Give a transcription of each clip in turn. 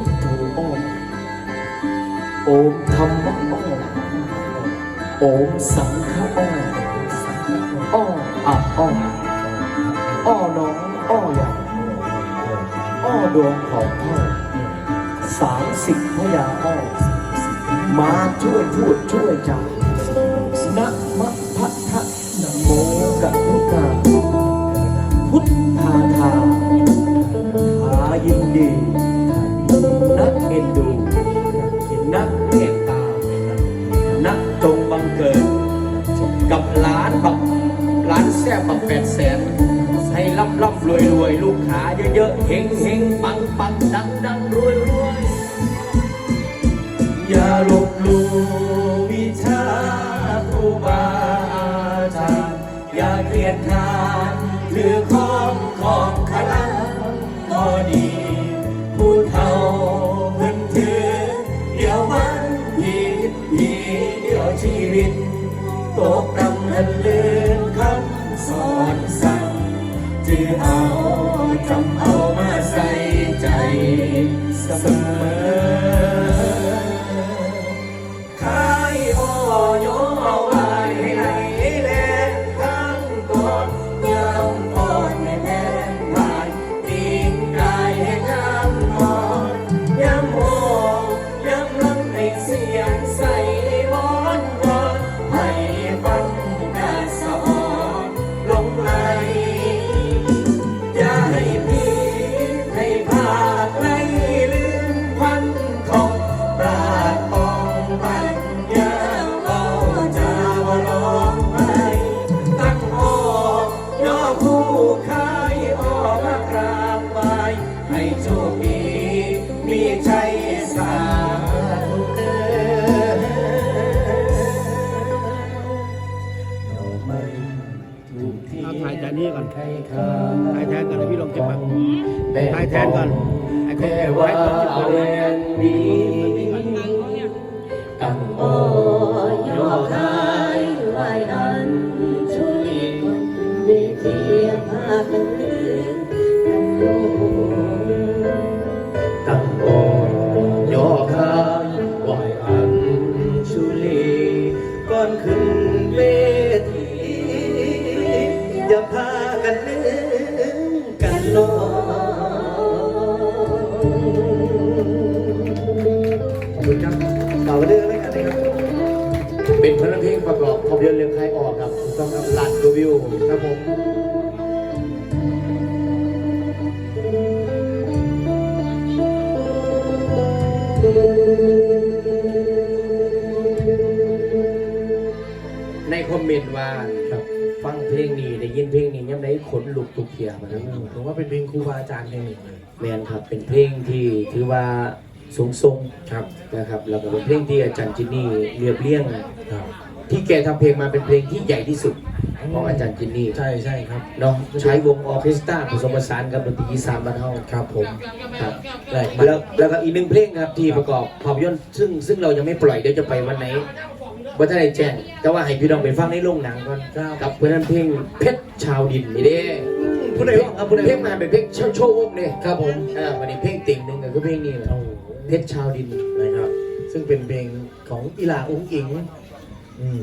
พุทโธอ้อมโอมธรรมะอ้อโอมสังฆะอ้ออ้ออะอ้ออ้อน้องอ้ออย่างอ้อดวงของพ่อสามสิบพยาอ้อมาช่วยพูดช่วยจานะมะพะทะนะโม กับร้านแบบร้านแซ่บบักแปดแสนให้ร่ำร่ำรวยรวยลูกค้าเยอะๆเฮงเฮงปังปังดังดังรวยรวยอย่าลบหลู่วิชาครูบาอาจารย์อย่าเกลียดทานถือของของ ลงนี้ได้ยินเพลงนี้ยังได้ขนลุกทุกเทียมาแล้วผมว่าเป็นเพลงครูบาอาจารย์เพลงหนึ่งเลยแมนครับเป็นเพลงที่ถือว่าสูงทรงครับนะครับแล้วก็เป็นเพลงที่อาจารย์จินนี่เรียบเรียงครับที่แกทำเพลงมาเป็นเพลงที่ใหญ่ที่สุดอืของอาจารย์จินนี่ใช่ใช่ครับเนาะใช้วงออร์เคสตราผสมผสานกับดนตรีอีสานบ้านเฮาครับผมครับแปลกแล้วแล้วก็อีกหนึ่งเพลงครับที่ประกอบภาพยนตร์ซึ่งซึ่งเรายังไม่ปล่อยเดี๋ยวจะไปวันไหน ว่าจะได้แจ้งแต่ว่าให้พี่น้องไปฟังในโรงหนังก่อนกับเพื่อนเพลงเพชรชาวดินนี่เด้ผู้ใดว่าครับผู้ใดเพลงมาเป็นเพลงโชว์โชว์วงเนี่ยครับผมอ่าวันนี้เพลงติ่งหนึ่งก็คือเพลงนี้แหละโอ้โหเพชรชาวดินนะครับ ซึ่งเป็นเพลงของอีหลาอุ้งอิงอืม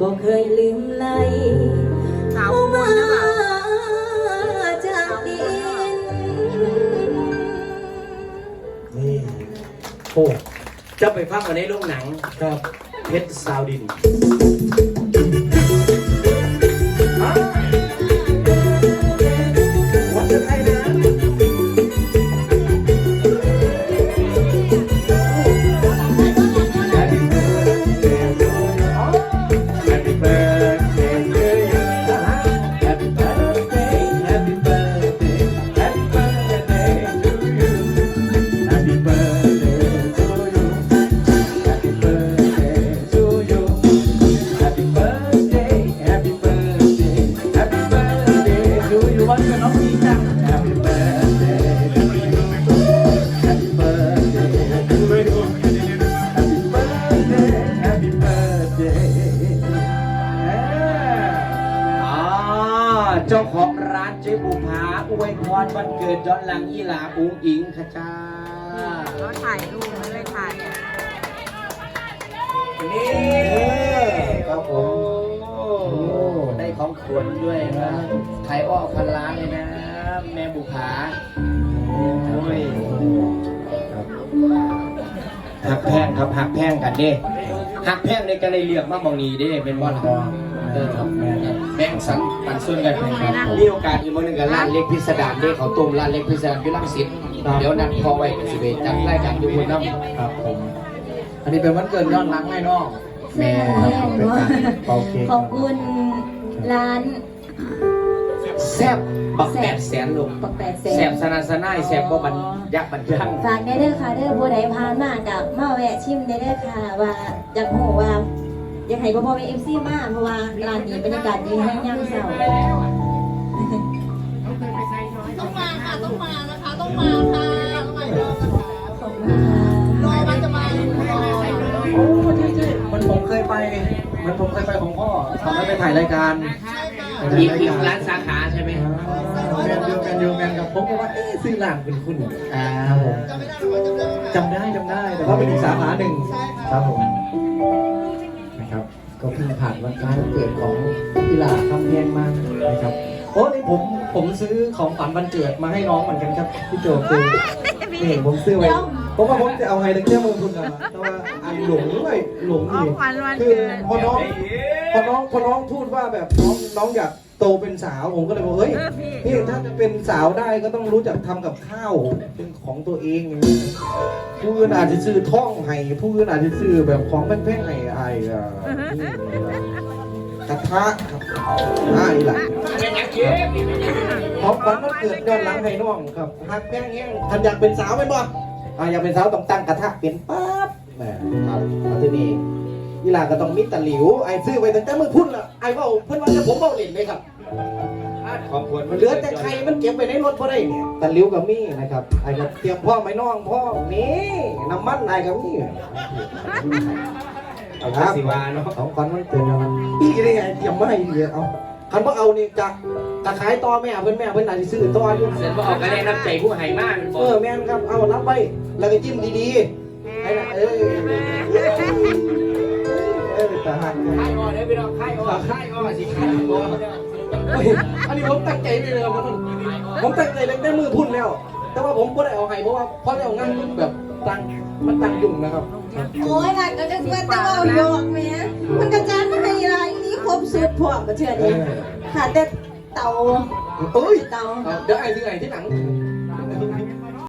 บอกเคยลืมไหลเข้ามาจากดินนี่โอ้จะไปฟังกันในโรงหนังครับเพชรซาวดิน รวันเกิดย้อนหลังอีหลาอุ้งอิงค่ะจ้าก็ถ่ายรูปไม่ได้ถ่ายอะนี่ครับผมโอ้ได้ของขวัญด้วยนะไทยอ้อพันล้านเลยนะ แม่บุภาโอ้ยหักแพงครับหักแพงกันเด้หักแพงในกันในเลือกมามองนี้เด้เป็นบอลท องเออครับแม่ครับแบ่งสันปันส่วนกันมีโอกาสอีกมื้อหนึงกับร้านเล็กพิสดารเด้เขาต้มร้านเล็กพิสดารอยู่ลังสิตเดี๋ยวนัดพอไว้กับสิเบจัดรายการอยู่บนน้ำครับผม อันนี้เป็นวันเกิดย้อนหลังให้น้อง แม่ครับเป็นการเป่าเค้ก ขอบคุณร้านแซบบักแปดแสนลูกปักแปดแสแซนบสนานสนายแซบบ่บันยักษ์บันยังฝากได้เด้อค่ะเด้อผู้ใดผ่านมากับมาแวะชิมได้เด้อค่ะ ว่าอยากหูว่า อยากให้พ่อพ่อเป็นเอฟซีมากเพราะว่าร้านนี้บรรยากาศดีแห้งย่ำเศร้าต้องมาค่ะต้องมานะคะต้องมาค่ะต้องมาเยอะขอบคุณค่ะรอมันจะมาอยู่รอโอ้ใช่ใช่มันผมเคยไป มันผมเคยไปของพ่อตอนนั้นไปถ่ายรายการอีกอีกร้านสาขาใช่ไหมแมนยูแมนยูแมนกับผมก็ว่าเอ๊ะซื้อร้านคุณคุณอ่าครับผมจำได้จำได้แต่ว่าเป็นอีกสาขาหนึ่งครับผม นะครับ ก็เพิ่งผ่านวันคล้ายวันเกิดของกีฬาคำแพงมากนะครับโอ้นี่ผมผมซื้อของขวัญวันเกิดมาให้น้องเหมือนกันครับพี่โจคือนี่ผมซื้อไว้เพราะว่าผมจะเอาไฮเดรเจอร์มาคุณนะแต่ว่าอันหลงด้วยหลงขอีองกขวัญวันคือเกิดพอน้องพอน้องพอน้องพูดว่าแบบน้องน้องอยาก โตเป็นสาวผมก็เลยบอกเฮ้ยเออพี่นี่ถ้าจะเป็นสาวได้ก็ต้องรู้จักทำกับข้าวเป็นของตัวเองอย่างนี้ผู้อื่นอาจจะซื้อท่องให้ผู้อื่นอาจจะซื้อแบบของแพงๆให้ไอ้อะนี่กระทะครับอ่าอีหล่ะของขวัญวันเกิดย้อนหลังให้น้องครับหักแพงเงี้ยท่านอยากเป็นสาวไหมบ่อ่าอยากเป็นสาวต้องตั้งกระทะเป็นปั๊บแหมครับแล้วทีนี้ อีหล่าก็ต้องมิตรหลิวไอ้ซื้อไว้ตั้งแต่เมื่อพุ่นละไอ้เว่าเพิ่นว่าจะผมเบาเล่นไหมครับของควรมันเหลือแต่ไข่มันเก็บไว้ในรถพอได้เนี่ยตะลิ้วกับมี่นะครับไอ้ก็เตรียมพ่อไม่น้องพ่อนี่น้ำมันไอ้กับมี่เอาไปสิวาเนาะของขวัญมันเกิดมันพี่ได้ไงเตรียมมาให้เดียวเอาคันบ่เอานี่จะจะขายต่อแม่เพิ่นแม่เพิ่นอาจสิซื้อต่ออยู่เสร็จว่าออกกระแนน้ำใจผู้ให้มากมันบเออกอแม่นครับเอารับไว้แล้วก็จิ้มดีๆให้นะเออเออ แต่หักค่ายอ้อเด้อพี่น้องค่ายอ้อค่ายอ้อสิค่ายอ้ออันนี้ผมตั้งใจไปเลยครับผมผมตั้งใจตั้งแต่มือพุ่นแล้ว แต่ว่าผมก็ได้เอาให้เพราะว่าเพราะได้เอางานมันแบบตั้งมันตั้งยุ่งนะครับโอ้ยหลานก็จะเพื่อนแต่ว่าหยอกแม่มันกระจายมาให้หลานนี่ครบสุดพร้อมมาเชื่อนี่ขาดแต่เตาเอ้ยเตาเอาเดี๋ยวไอ้ที่ไหนที่หลัง